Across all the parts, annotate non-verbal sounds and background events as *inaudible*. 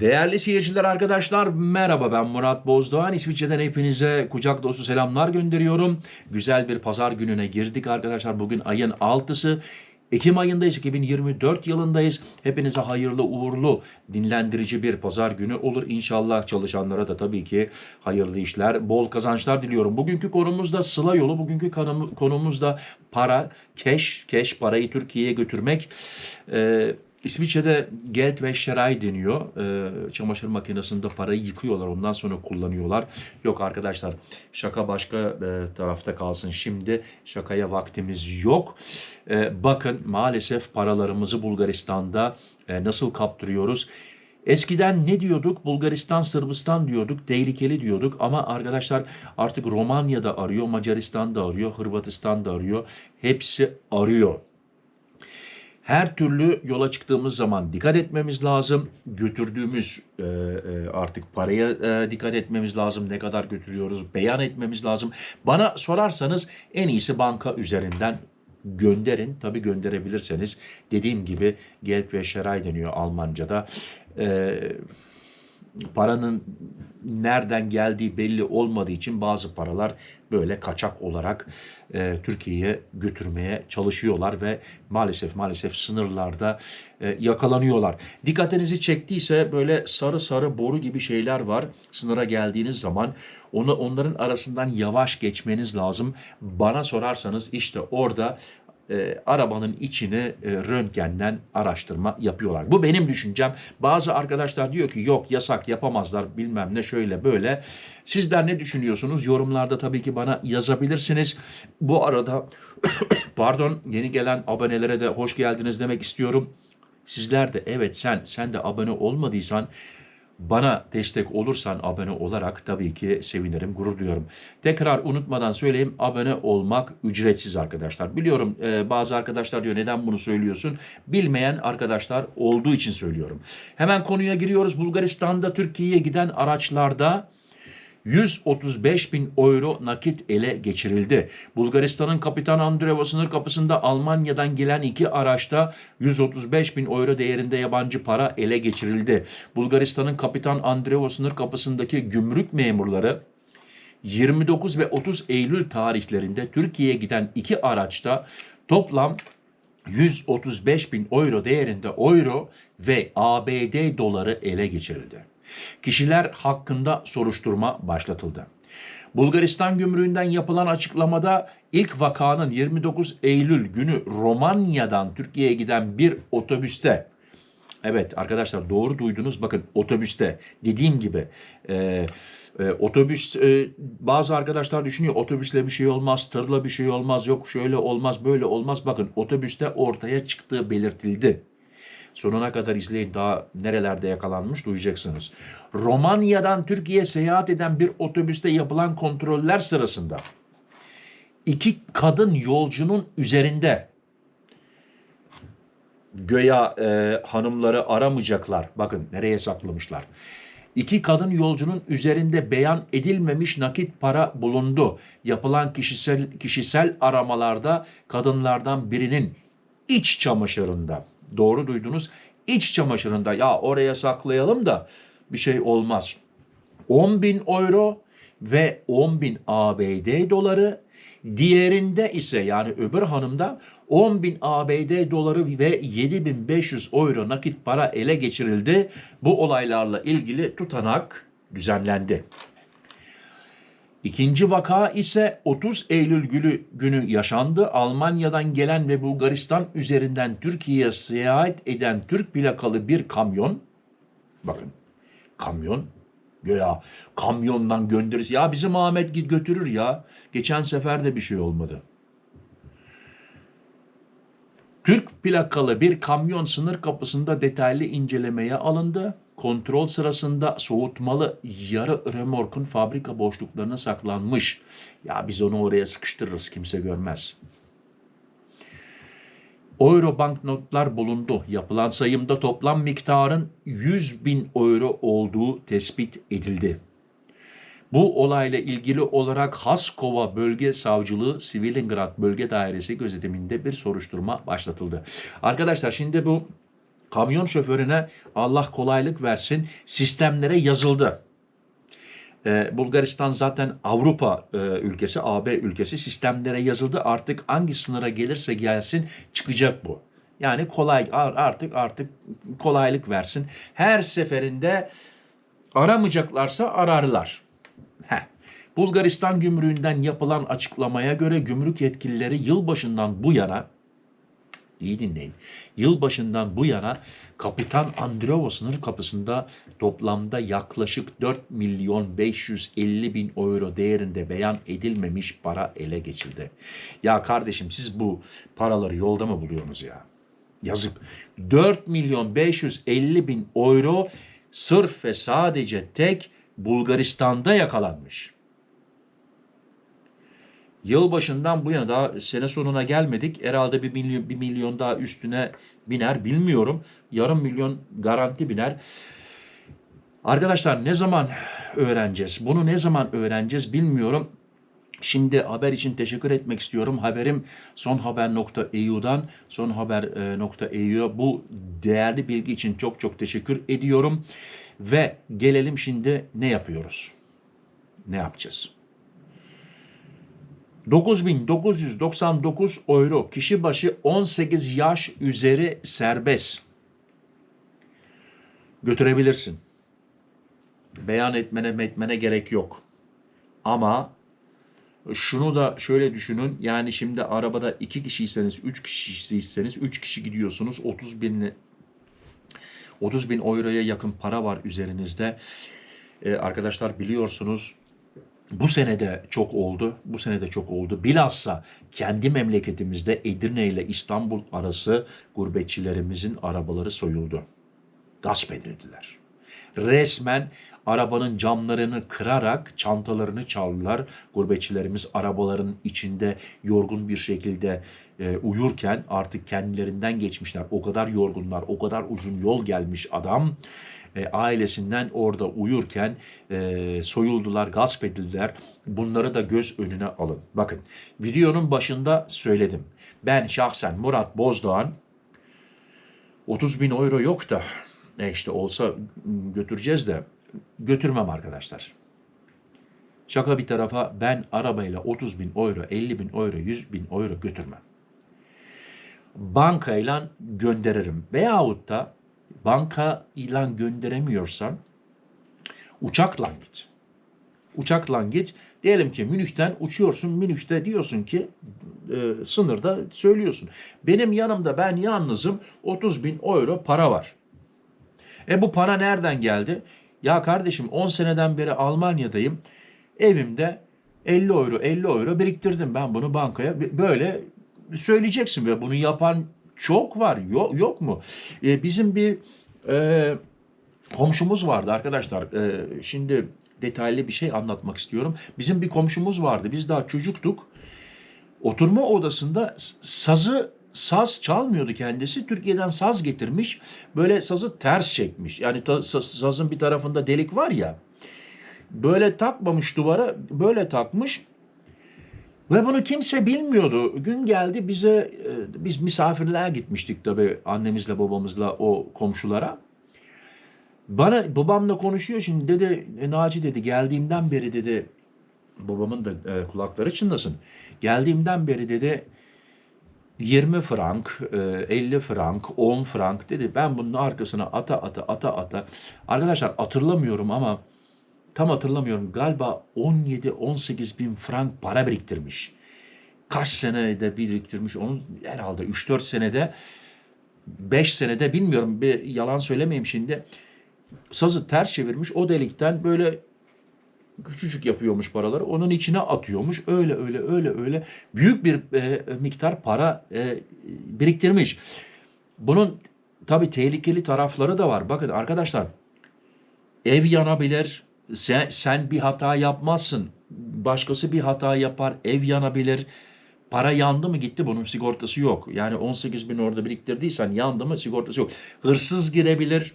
Değerli seyirciler arkadaşlar merhaba ben Murat Bozdoğan. İsviçre'den hepinize kucak dolusu selamlar gönderiyorum. Güzel bir pazar gününe girdik arkadaşlar. Bugün ayın 6'sı. Ekim ayındayız, 2024 yılındayız. Hepinize hayırlı uğurlu, dinlendirici bir pazar günü olur. İnşallah çalışanlara da tabii ki hayırlı işler, bol kazançlar diliyorum. Bugünkü konumuz da sıla yolu, bugünkü konum- konumuz da para, keş, keş parayı Türkiye'ye götürmek. Ee, İsviçre'de Geld ve Şeray deniyor. Ee, çamaşır makinesinde parayı yıkıyorlar ondan sonra kullanıyorlar. Yok arkadaşlar şaka başka e, tarafta kalsın. Şimdi şakaya vaktimiz yok. Ee, bakın maalesef paralarımızı Bulgaristan'da e, nasıl kaptırıyoruz. Eskiden ne diyorduk? Bulgaristan, Sırbistan diyorduk, tehlikeli diyorduk ama arkadaşlar artık Romanya'da arıyor, Macaristan'da arıyor, Hırvatistan'da arıyor. Hepsi arıyor. Her türlü yola çıktığımız zaman dikkat etmemiz lazım. Götürdüğümüz e, e, artık paraya e, dikkat etmemiz lazım. Ne kadar götürüyoruz beyan etmemiz lazım. Bana sorarsanız en iyisi banka üzerinden gönderin. Tabii gönderebilirseniz dediğim gibi Geld ve Şeray deniyor Almanca'da. E, paranın nereden geldiği belli olmadığı için bazı paralar böyle kaçak olarak e, Türkiye'ye götürmeye çalışıyorlar ve maalesef maalesef sınırlarda e, yakalanıyorlar. Dikkatinizi çektiyse böyle sarı sarı boru gibi şeyler var. Sınıra geldiğiniz zaman onu onların arasından yavaş geçmeniz lazım. Bana sorarsanız işte orada e, arabanın içini e, röntgenden araştırma yapıyorlar. Bu benim düşüncem. Bazı arkadaşlar diyor ki yok yasak yapamazlar bilmem ne şöyle böyle. Sizler ne düşünüyorsunuz? Yorumlarda tabii ki bana yazabilirsiniz. Bu arada *coughs* pardon yeni gelen abonelere de hoş geldiniz demek istiyorum. Sizler de evet sen sen de abone olmadıysan bana destek olursan abone olarak tabii ki sevinirim, gurur duyuyorum. Tekrar unutmadan söyleyeyim abone olmak ücretsiz arkadaşlar. Biliyorum e, bazı arkadaşlar diyor neden bunu söylüyorsun? Bilmeyen arkadaşlar olduğu için söylüyorum. Hemen konuya giriyoruz. Bulgaristan'da Türkiye'ye giden araçlarda 135 bin euro nakit ele geçirildi. Bulgaristan'ın Kapitan Andreeva sınır kapısında Almanya'dan gelen iki araçta 135 bin euro değerinde yabancı para ele geçirildi. Bulgaristan'ın Kapitan Andreeva sınır kapısındaki gümrük memurları 29 ve 30 Eylül tarihlerinde Türkiye'ye giden iki araçta toplam 135 bin euro değerinde euro ve ABD doları ele geçirildi. Kişiler hakkında soruşturma başlatıldı. Bulgaristan gümrüğünden yapılan açıklamada ilk vakanın 29 Eylül günü Romanya'dan Türkiye'ye giden bir otobüste Evet arkadaşlar doğru duydunuz. Bakın otobüste dediğim gibi e, e, otobüs e, bazı arkadaşlar düşünüyor otobüsle bir şey olmaz, tırla bir şey olmaz, yok şöyle olmaz, böyle olmaz. Bakın otobüste ortaya çıktığı belirtildi. Sonuna kadar izleyin daha nerelerde yakalanmış duyacaksınız. Romanya'dan Türkiye'ye seyahat eden bir otobüste yapılan kontroller sırasında iki kadın yolcunun üzerinde göya e, hanımları aramayacaklar. Bakın nereye saklamışlar. İki kadın yolcunun üzerinde beyan edilmemiş nakit para bulundu. Yapılan kişisel kişisel aramalarda kadınlardan birinin iç çamaşırında. Doğru duydunuz. İç çamaşırında ya oraya saklayalım da bir şey olmaz. 10 bin euro ve 10 bin ABD doları Diğerinde ise yani öbür hanımda 10 bin ABD doları ve 7500 euro nakit para ele geçirildi. Bu olaylarla ilgili tutanak düzenlendi. İkinci vaka ise 30 Eylül günü, günü yaşandı. Almanya'dan gelen ve Bulgaristan üzerinden Türkiye'ye seyahat eden Türk plakalı bir kamyon, bakın kamyon Göya kamyondan gönderirse. Ya bizim Ahmet git götürür ya. Geçen sefer de bir şey olmadı. Türk plakalı bir kamyon sınır kapısında detaylı incelemeye alındı. Kontrol sırasında soğutmalı yarı remorkun fabrika boşluklarına saklanmış. Ya biz onu oraya sıkıştırırız kimse görmez. Euro banknotlar bulundu. Yapılan sayımda toplam miktarın 100 bin euro olduğu tespit edildi. Bu olayla ilgili olarak Haskova Bölge Savcılığı Sivilingrad Bölge Dairesi gözetiminde bir soruşturma başlatıldı. Arkadaşlar şimdi bu kamyon şoförüne Allah kolaylık versin sistemlere yazıldı. Ee, Bulgaristan zaten Avrupa e, ülkesi, AB ülkesi sistemlere yazıldı. Artık hangi sınıra gelirse gelsin çıkacak bu. Yani kolay artık artık kolaylık versin. Her seferinde aramayacaklarsa ararlar. Heh. Bulgaristan gümrüğünden yapılan açıklamaya göre gümrük yetkilileri yılbaşından bu yana İyi dinleyin. Yılbaşından bu yana Kapitan Andrevo sınır kapısında toplamda yaklaşık 4 milyon 550 bin euro değerinde beyan edilmemiş para ele geçildi. Ya kardeşim siz bu paraları yolda mı buluyorsunuz ya? Yazık. 4 milyon 550 bin euro sırf ve sadece tek Bulgaristan'da yakalanmış. Yılbaşından bu yana daha sene sonuna gelmedik. Herhalde bir milyon, bir milyon daha üstüne biner bilmiyorum. Yarım milyon garanti biner. Arkadaşlar ne zaman öğreneceğiz? Bunu ne zaman öğreneceğiz bilmiyorum. Şimdi haber için teşekkür etmek istiyorum. Haberim sonhaber.eu'dan sonhaber.eu bu değerli bilgi için çok çok teşekkür ediyorum. Ve gelelim şimdi ne yapıyoruz? Ne yapacağız? 9999 euro kişi başı 18 yaş üzeri serbest. Götürebilirsin. Beyan etmene metmene gerek yok. Ama şunu da şöyle düşünün. Yani şimdi arabada iki kişiyseniz, üç kişiyseniz, üç kişi gidiyorsunuz. 30 bin 30 bin euroya yakın para var üzerinizde. Ee, arkadaşlar biliyorsunuz bu senede çok oldu. Bu senede çok oldu. Bilhassa kendi memleketimizde Edirne ile İstanbul arası gurbetçilerimizin arabaları soyuldu. Gasp edildiler. Resmen arabanın camlarını kırarak çantalarını çaldılar. Gurbetçilerimiz arabaların içinde yorgun bir şekilde e, uyurken artık kendilerinden geçmişler. O kadar yorgunlar, o kadar uzun yol gelmiş adam e, ailesinden orada uyurken e, soyuldular, gasp edildiler. Bunları da göz önüne alın. Bakın videonun başında söyledim. Ben şahsen Murat Bozdoğan 30 bin euro yok da e işte olsa götüreceğiz de götürmem arkadaşlar. Şaka bir tarafa ben arabayla 30 bin euro, 50 bin euro, 100 bin euro götürmem. Bankayla gönderirim. Veyahut da banka ilan gönderemiyorsan uçakla git. Uçakla git. Diyelim ki Münih'ten uçuyorsun. Münih'te diyorsun ki e, sınırda söylüyorsun. Benim yanımda ben yalnızım 30 bin euro para var. E bu para nereden geldi? Ya kardeşim 10 seneden beri Almanya'dayım. Evimde 50 euro 50 euro biriktirdim ben bunu bankaya. Böyle söyleyeceksin ve bunu yapan çok var. Yok, yok mu? E, bizim bir e, komşumuz vardı arkadaşlar. E, şimdi detaylı bir şey anlatmak istiyorum. Bizim bir komşumuz vardı. Biz daha çocuktuk. Oturma odasında sazı saz çalmıyordu kendisi. Türkiye'den saz getirmiş. Böyle sazı ters çekmiş. Yani ta, sazın bir tarafında delik var ya. Böyle takmamış duvara, böyle takmış. Ve bunu kimse bilmiyordu. Gün geldi bize, e, biz misafirliğe gitmiştik tabii annemizle babamızla o komşulara. Bana babamla konuşuyor şimdi dedi e, Naci dedi geldiğimden beri dedi babamın da e, kulakları çınlasın. Geldiğimden beri dedi 20 frank, e, 50 frank, 10 frank dedi. Ben bunun arkasına ata ata ata ata. Arkadaşlar hatırlamıyorum ama tam hatırlamıyorum galiba 17-18 bin frank para biriktirmiş. Kaç senede biriktirmiş onu herhalde 3-4 senede 5 senede bilmiyorum bir yalan söylemeyeyim şimdi. Sazı ters çevirmiş o delikten böyle küçücük yapıyormuş paraları onun içine atıyormuş öyle öyle öyle öyle büyük bir e, miktar para e, biriktirmiş. Bunun tabi tehlikeli tarafları da var. Bakın arkadaşlar ev yanabilir, sen, sen bir hata yapmazsın. Başkası bir hata yapar, ev yanabilir. Para yandı mı gitti bunun sigortası yok. Yani 18 bin orada biriktirdiysen yandı mı sigortası yok. Hırsız girebilir.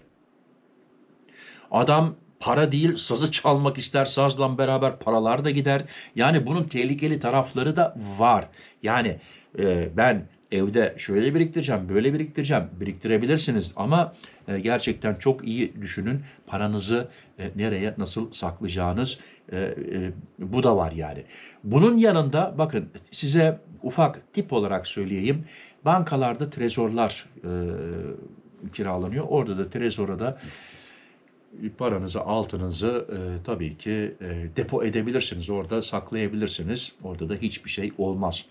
Adam para değil sazı çalmak ister sazla beraber paralar da gider. Yani bunun tehlikeli tarafları da var. Yani e, ben evde şöyle biriktireceğim, böyle biriktireceğim. Biriktirebilirsiniz ama e, gerçekten çok iyi düşünün. Paranızı e, nereye, nasıl saklayacağınız e, e, bu da var yani. Bunun yanında bakın size ufak tip olarak söyleyeyim. Bankalarda trezorlar e, kiralanıyor. Orada da trezora da paranızı, altınızı e, tabii ki e, depo edebilirsiniz. Orada saklayabilirsiniz. Orada da hiçbir şey olmaz.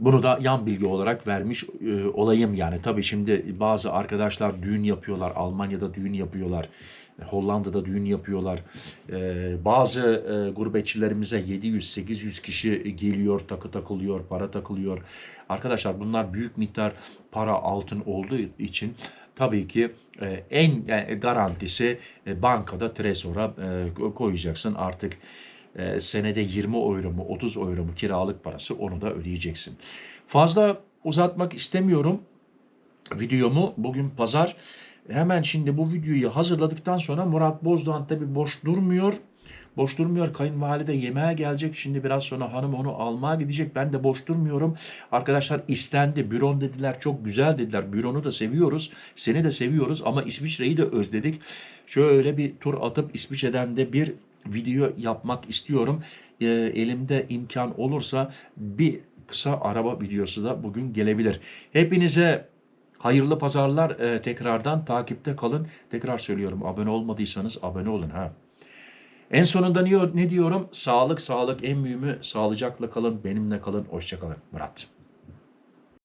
Bunu da yan bilgi olarak vermiş e, olayım yani. Tabii şimdi bazı arkadaşlar düğün yapıyorlar. Almanya'da düğün yapıyorlar. e, Hollanda'da düğün yapıyorlar. E, bazı e, gurbetçilerimize 700-800 kişi geliyor, takı takılıyor, para takılıyor. Arkadaşlar bunlar büyük miktar para, altın olduğu için tabii ki e, en yani garantisi e, bankada tresora e, koyacaksın. Artık e, senede 20 euro mu 30 euro mu kiralık parası onu da ödeyeceksin. Fazla uzatmak istemiyorum videomu. Bugün pazar. Hemen şimdi bu videoyu hazırladıktan sonra Murat Bozdoğan tabi boş durmuyor. Boş durmuyor. Kayınvalide yemeğe gelecek. Şimdi biraz sonra hanım onu almaya gidecek. Ben de boş durmuyorum. Arkadaşlar istendi. Büron dediler. Çok güzel dediler. Büronu da seviyoruz. Seni de seviyoruz ama İsviçre'yi de özledik. Şöyle bir tur atıp İsviçre'den de bir video yapmak istiyorum. Ee, elimde imkan olursa bir kısa araba videosu da bugün gelebilir. Hepinize hayırlı pazarlar. Ee, tekrardan takipte kalın. Tekrar söylüyorum abone olmadıysanız abone olun ha. En sonunda ne, diyorum? Sağlık sağlık en mühimi sağlıcakla kalın benimle kalın hoşça kalın Murat.